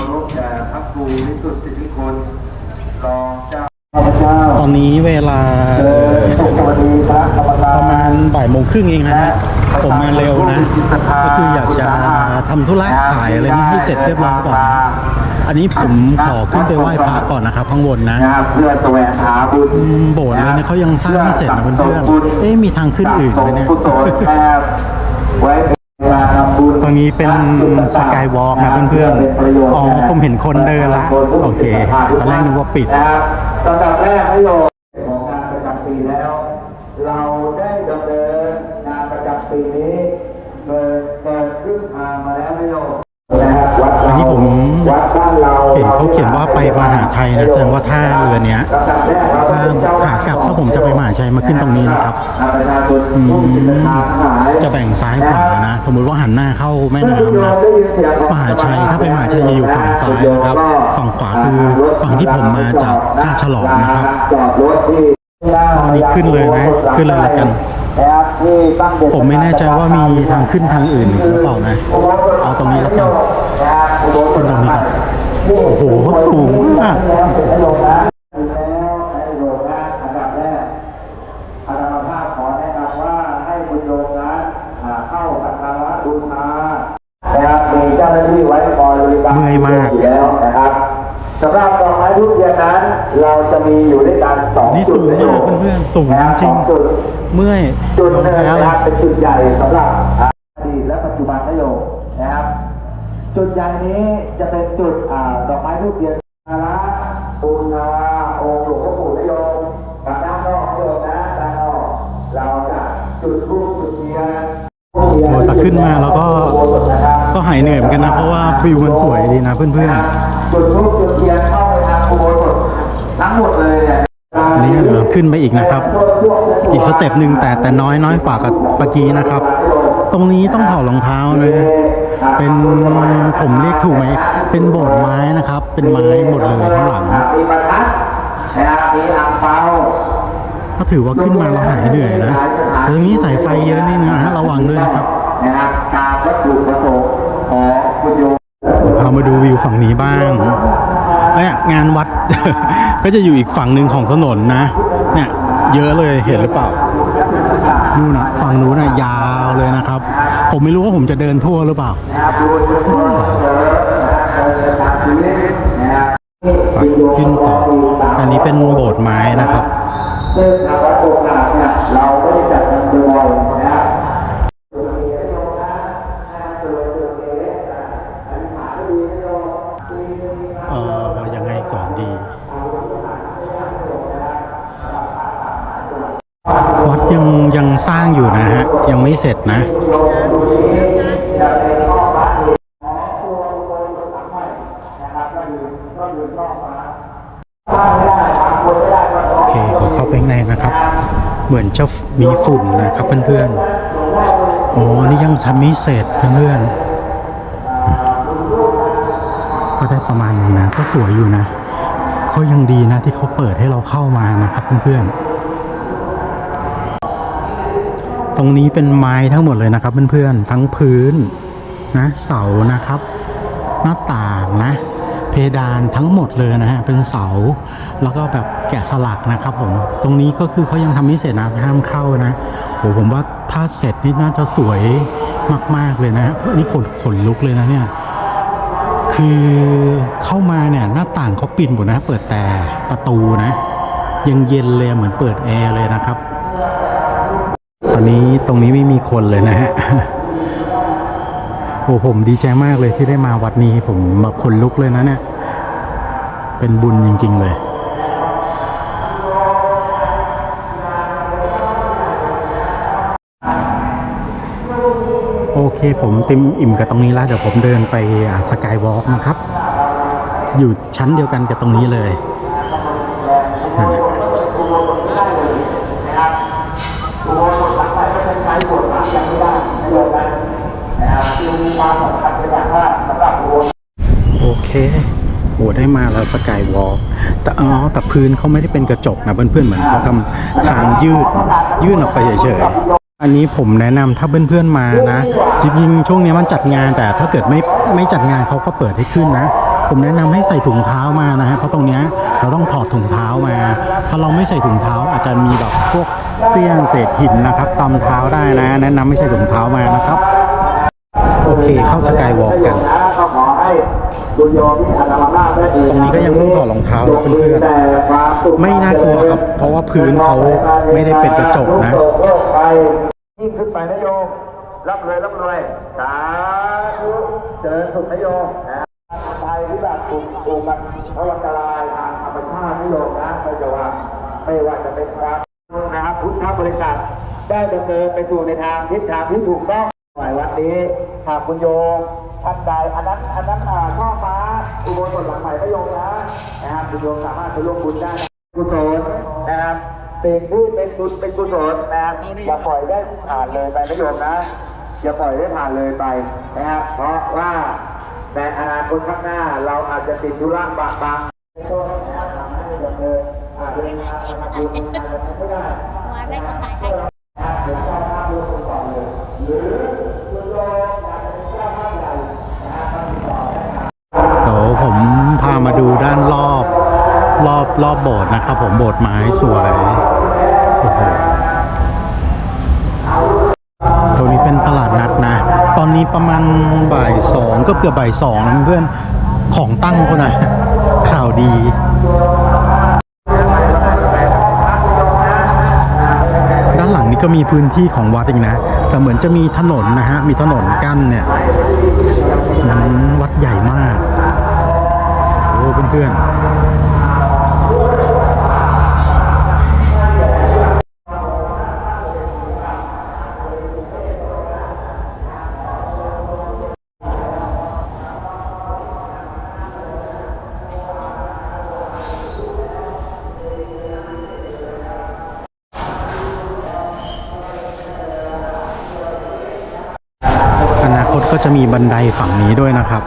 ขอถวายความเคารพแด่พระครูวิสุทธิธิคุณรองเจ้าข้าพเจ้าตอนนี้เวลาเชิญสวัสดีพระกรรมการประมาณบ่ายโมงครึ่งเองนะฮะผมมาเร็วนะ ก็คืออยากจะทำธุระขายอะไรนี้ให้เสร็จเรียบร้อยก่อน อันนี้ผมขอขึ้นไปไหว้พระก่อนนะครับข้างบนนะนะครับเพื่อแสวงหาบุญอืมโบสถ์เลยเนี่ยเขายังสร้างไม่เสร็จนะเพื่อนๆเอ๊ะมีทางขึ้นอื่นไหมเนี่ย กุศลแอบไว้เป็นการทำบุญตรงนี้เป็นสกายวอล์กนะเพื่อนๆ อ๋อผมเห็นคนเดินละ โอเค ตอนแรกนึกว่าปิดนะครับลำดับแรกให้โยมของงานประจำปีแล้ว เราได้ดำเนินงานประจำปีนี้เกินเกินครึ่งทางมาแล้วให้โยมนะครับวัดอันนี้ผมวัดบ้านเราเห็นเขาเขียนว่าไปมหาชัยนะแสดงว่าท่าเรือเนี้ยลำดับแรกเรถ้าเป็นเจ้ขากลับถ้าผมจะไปมหาชัยมาขึ้นตรงนี้นะครับประชาชนอืผู้มีจิตมศรัทธาทั้งหลายจะแบ่งซ้ายขวานะสมมุติว่าหันหน้าเข้าแม่น้ำนะมหาชัยถ้าไปมหาชัยจะอยู่ฝั่งซ้ายนะครับ ฝั่งขวาคือฝั่งที่ผมมาจากท่าฉลองนะครับจอดรถที่ตอนนี้ขึ้นเลยนะขึ้นเลยละกันนะครับที่ตั้งเด่ผมไม่แน่ใจว่ามีทางขึ้นทางอื่นหรือเปล่านะ เอาตรงนี้ละกันขึ้นตรงนี้ก่อน โอ้โหสูงมากแล้วให้ลงนะแล้วให้ลงนะอันดับแรกอาจารย์ภาพขอแนะนำว่าให้คุณโยมนั้นอ่าเข้าสักการะบูชานะครับมีเจ้าหน้าที่ไว้คอยบริการเมื่อยมากอยู่แล้วนะครับสำหรับดอกไม้ทุกเทียนนั้น เราจะมีอยู่ด้วยกันสองนี่จุสูดงมากเพื่อนๆสูงจริงเมื่อยจุดหนึ่งแพ้นะครับเป็นจุดใหญ่สำหรับอ่าอดีตและปัจจุบันนโยมนะครับ จุด ใหญ่นี้จะเป็นจุดดอกไม้ทูบเทียนนาระปูชาองค์หลวงพ่อปู่นโยมกับด้านนอกนโยมนะด้านนอกเราจะจุดทูบจุดเทียนโอ้แต่ขึ้นมาแล้วก็ก็หายเหนื่อยเหมือนกันนะ เพราะว่าวิวมันสวยดีนะเพื่อนจุดทูบจุดเทียนเข้าไปทางอุโบสถทั้งหมดเลยเนี่ยนนี้เดี๋ยวขึ้นไปอีกนะครับ อีกสเต็ปหนึ่งแต่แต่น้อยน้อยกว่ากับเมื่อกี้นะครับ ตรงนี้ต้องถอดรองเท้านะ เป็นผมเรียกถูกไหม เป็นโบสถ์ไม้นะครับ เป็นไม้หมดเลยทั้งหลังมีประทัดนะครับมีอ่างเปาก็ถือว่าขึ้นมาเราหายเหนื่อยนะแต่ตรงนี้สายไฟเยอะนี่นะฮะระวังด้วยนะครับนะครับตามวัตถุประสงค์ของคุณโยมพามาดูวิวฝั่งนี้บ้างเนี่ยงานวัด ก็จะอยู่อีกฝั่งหนึ่งของถนนนะ เนี่ยเยอะเลยเห็นหรือเปล่านู่นนะฝั่งนู้นนะยาวเลยนะครับ ผมไม่รู้ว่าผมจะเดินทั่วหรือเปล่านะครับดูทุกคนเจอเจอทางชีวิตนะครับปักขึ้นต่อ อันนี้เป็นโบสถ์ไม้นะครับซึ่งทางวัดโอกาสเนี่ยเราไม่ได้จัดกันบ่อย วัดยังยังสร้างอยู่นะฮะ ยังไม่เสร็จนะโอเคขอเข้าไปในนะครับ เหมือนจะมีฝุ่นนะครับเพื่อนๆอ๋อนี่ยังทำไม่เสร็จเพื่อนๆก็ได้ประมาณนี้นะ ก็สวยอยู่นะเขายังดีนะที่เขาเปิดให้เราเข้ามานะครับเพื่อนๆ รงนี้เป็นไม้ทั้งหมดเลยนะครับเพื่อนๆทั้งพื้นนะเสานะครับ หน้าต่างนะเพดานทั้งหมดเลยนะฮะเป็นเสา แล้วก็แบบแกะสลักนะครับผมตรงนี้ก็คือเขายังทำไม่เสร็จนะห้ามเข้านะโหผมว่าถ้าเสร็จนี่น่าจะสวยมาก ๆเลยนะเพราะนี่ขนขนลุกเลยนะเนี่ยคือเข้ามาเนี่ยหน้าต่างเขาปิดหมดนะเปิดแต่ประตูนะยังเย็นเลยเหมือนเปิดแอร์เลยนะครับ อนนี้ตรงนี้ไม่มีคนเลยนะฮะ โอ้ผมดีใจมากเลยที่ได้มาวัดนี้ผมมาขนลุกเลยนะเนี่ย เป็นบุญจริง ๆ เลยโอเคผมเต็มอิ่มกับตรงนี้แล้วเดี๋ยวผมเดินไปสกายวอล์กนะครับ อยู่ชั้นเดียวกันกับตรงนี้เลยนั่นแหละ โอเคโหได้มาแล้วสกายวอล์กแต่อ๋อแต่พื้นเขาไม่ได้เป็นกระจกนะเพื่อนๆเหมือนเขาทำทางยืดยื่นออกไปเฉยๆอันนี้ผมแนะนำถ้าเพื่อนๆมานะ จริงๆช่วงนี้มันจัดงานแต่ถ้าเกิดไม่ไม่จัดงานเขาก็เปิดให้ขึ้นนะผมแนะนำให้ใส่ถุงเท้ามานะฮะเพราะตรงเนี้ยเราต้องถอดถุงเท้ามา ถ้าเราไม่ใส่ถุงเท้าอาจจะมีแบบพวกเสี้ยนเศษหินนะครับตำเท้าได้นะ แนะนำไม่ใส่ถุงเท้ามานะครับ เคเข้าสกายวอล์กกัน ก็ขอให้บุญโยมที่อาตมาภาได้ตรงนี้ก็ยังต้องถอดรองเท้านะเพื่อนๆไม่น่ากลัวครับ เพราะว่าพื้นเขาไม่ได้เป็นกระจกนะยิ่งขึ้นไปนะโยมรับเลยรับเลยสาธุเจริญสุขนะโยมนะไทยที่แบบถูกถูกมันพระวัตรายทางธรรมชาตินะโยมนะไม่จะว่าไม่ว่าจะเป็นความนะครับพุทธบริษัทได้ดำเนินไปสู่ในทางทิศทางที่ถูกต้องหมายวัดนี้ คุณโยมท่านใดอันนั้นอันนั้นอ่าช่อฟ้าอุโบสถหลังใหม่นะโยมนะนะครับคุณโยมสามารถไปร่วมบุญได้นะกุศลนะครับสิ่งที่เป็นบุญเป็นกุศลนะครับอย่าปล่อยได้ผ่านเลยไปนะโยมนะอย่าปล่อยได้ผ่านเลยไปนะครับเพราะว่าในอนาคตข้างหน้าเราอาจจะติดธุระบะบังต้นนะครับทำให้ดำเนินอาจจะเป็นการทำบุญอาจจะทำไม่ได้มาได้ก็ถ่ายให้ นะครับเดี๋ยวเจ้าภาพรู้ก่อนเลยหรือคุณโยมอยากจะเป็นเจ้าภาพใหญ่นะครับก็ติดต่อได้ครับ เดี๋ยวผมพามาดูด้านรอบรอบรอบ โบสถ์นะครับ ผมโบสถ์ไม้สวยโอ้โหตรงนี้เป็นตลาดนัดนะ ตอนนี้ประมาณบ่ายสองก็เกือบบ่ายสองเพื่อนของตั้งคนนะข่าวดีด้านหลังนี้ก็มีพื้นที่ของวัดอีกนะ แต่เหมือนจะมีถนนนะฮะ มีถนนกั้นเนี่ย วัดใหญ่มาก โอ้เพื่อนๆ มีบันไดฝั่งนี้ด้วยนะครับ